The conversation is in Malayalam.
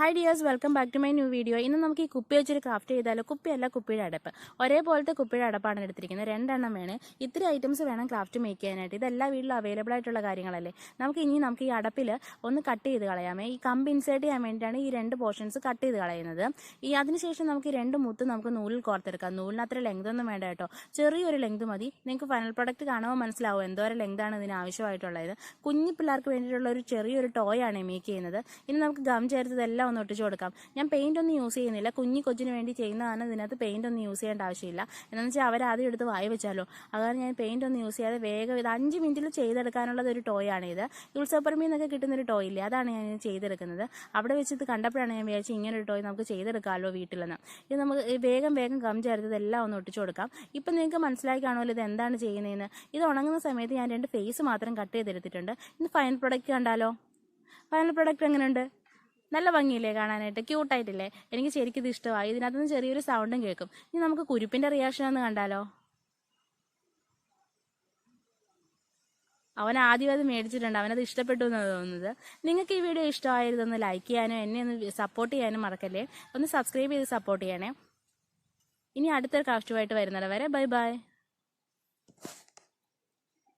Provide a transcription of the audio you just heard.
Hi dears welcome back to my new video ഇന്ന് നമുക്ക് ഈ കുപ്പി വെച്ചൊരു ക്രാഫ്റ്റ് ചെയ്താലോ? കുപ്പിയല്ല കുപ്പിയുടെ അടപ്പ്. ഒരേപോലത്തെ കുപ്പിയുടെ അടപ്പാണ് എടുത്തിരിക്കുന്നത്. രണ്ടെണ്ണം വേണം. ഇത്തിരി ഐറ്റംസ് വേണം ക്രാഫ്റ്റ് മേക്ക് ചെയ്യാനായിട്ട്. ഇതെല്ലാ വീട്ടിലും അവൈലബിൾ ആയിട്ടുള്ള കാര്യങ്ങളല്ലേ? നമുക്ക് ഇനി നമുക്ക് ഈ അടപ്പിൽ ഒന്ന് കട്ട് ചെയ്ത് കളയാമേ. ഈ കമ്പ് ഇൻസേർട്ട് ചെയ്യാൻ വേണ്ടിയിട്ടാണ് ഈ രണ്ട് പോർഷൻസ് കട്ട് ചെയ്ത് കളയുന്നത്. ഈ അതിനുശേഷം നമുക്ക് രണ്ട് മുത്ത് നമുക്ക് നൂലിൽ കോർത്തെടുക്കാം. നൂലിന് അത്ര ലെങ്ത് ഒന്നും വേണ്ട കേട്ടോ. ചെറിയൊരു ലെങ്ത് മതി. നിങ്ങൾക്ക് ഫൈനൽ പ്രൊഡക്റ്റ് കാണുമ്പോൾ മനസ്സിലാവും എന്തോരം ലെങ്താണ് ഇതിന് ആവശ്യമായിട്ടുള്ളത്. കുഞ്ഞു പിള്ളേർക്ക് വേണ്ടിയിട്ടുള്ള ഒരു ചെറിയൊരു ടോയ് ആണ് മേക്ക് ചെയ്യുന്നത്. ഇനി നമുക്ക് ഗം ചേർത്തതെല്ലാം ഒന്ന് ഒട്ടിച്ചു കൊടുക്കാം. ഞാൻ പെയിന്റ് ഒന്നും യൂസ് ചെയ്യുന്നില്ല. കുഞ്ഞു കൊച്ചിന് വേണ്ടി ചെയ്യുന്നതാണ് ഇതിനകത്ത് പെയിന്റ് ഒന്നും യൂസ് ചെയ്യേണ്ട ആവശ്യമില്ല. എന്താണെന്ന് വെച്ചാൽ അവർ ആദ്യം എടുത്ത് വായി വെച്ചാലോ. അതാണ് ഞാൻ പെയിന്റ് ഒന്നും യൂസ് ചെയ്യാതെ വേഗം ഇത് അഞ്ച് മിനിറ്റിൽ ചെയ്തെടുക്കാനുള്ളത് ഒരു ടോയ് ആണ് ഇത്. ഉത്സവപ്പറമ്പിൽ നിന്നൊക്കെ കിട്ടുന്ന ഒരു ടോയ് ഇല്ലേ? അതാണ് ഞാൻ ചെയ്തെടുക്കുന്നത്. അവിടെ വെച്ച് ഇത് കണ്ടപ്പോഴാണ് ഞാൻ വിചാരിച്ചത് ഒരു ടോയ് നമുക്ക് ചെയ്തെടുക്കാമല്ലോ വീട്ടിലെന്ന്. ഇത് നമുക്ക് വേഗം വേഗം ഗം ചേർത്തത് എല്ലാം ഒന്ന് ഒട്ടിച്ചു കൊടുക്കാം. ഇപ്പം നിങ്ങൾക്ക് മനസ്സിലായി കാണുമല്ലോ ഇത് എന്താണ് ചെയ്യുന്നതെന്ന്. ഇത് ഉണങ്ങുന്ന സമയത്ത് ഞാൻ രണ്ട് ഫേസ് മാത്രം കട്ട് ചെയ്തെടുത്തിട്ടുണ്ട്. ഇന്ന് ഫൈനൽ പ്രൊഡക്റ്റ് കണ്ടാലോ? ഫൈനൽ പ്രൊഡക്റ്റ് എങ്ങനെയുണ്ട്? നല്ല ഭംഗിയില്ലേ കാണാനായിട്ട്? ക്യൂട്ടായിട്ടില്ലേ എനിക്ക് ശരിക്കും ഇത് ഇഷ്ടമായി. ഇതിനകത്തുനിന്ന് ചെറിയൊരു സൗണ്ടും കേൾക്കും. ഇനി നമുക്ക് കുരുപ്പിന്റെ റിയാക്ഷൻ ഒന്ന് കണ്ടാലോ? അവൻ ആദ്യം അത് മേടിച്ചിട്ടുണ്ട്. അവനത് ഇഷ്ടപ്പെട്ടു എന്നാണ് തോന്നുന്നത്. നിങ്ങൾക്ക് ഈ വീഡിയോ ഇഷ്ടമായതൊന്ന് ലൈക്ക് ചെയ്യാനും എന്നെ ഒന്ന് സപ്പോർട്ട് ചെയ്യാനും മറക്കല്ലേ. ഒന്ന് സബ്സ്ക്രൈബ് ചെയ്ത് സപ്പോർട്ട് ചെയ്യണേ. ഇനി അടുത്തൊരു കാഫ്റ്റുമായിട്ട് വരുന്നത് വരെ ബൈ ബൈ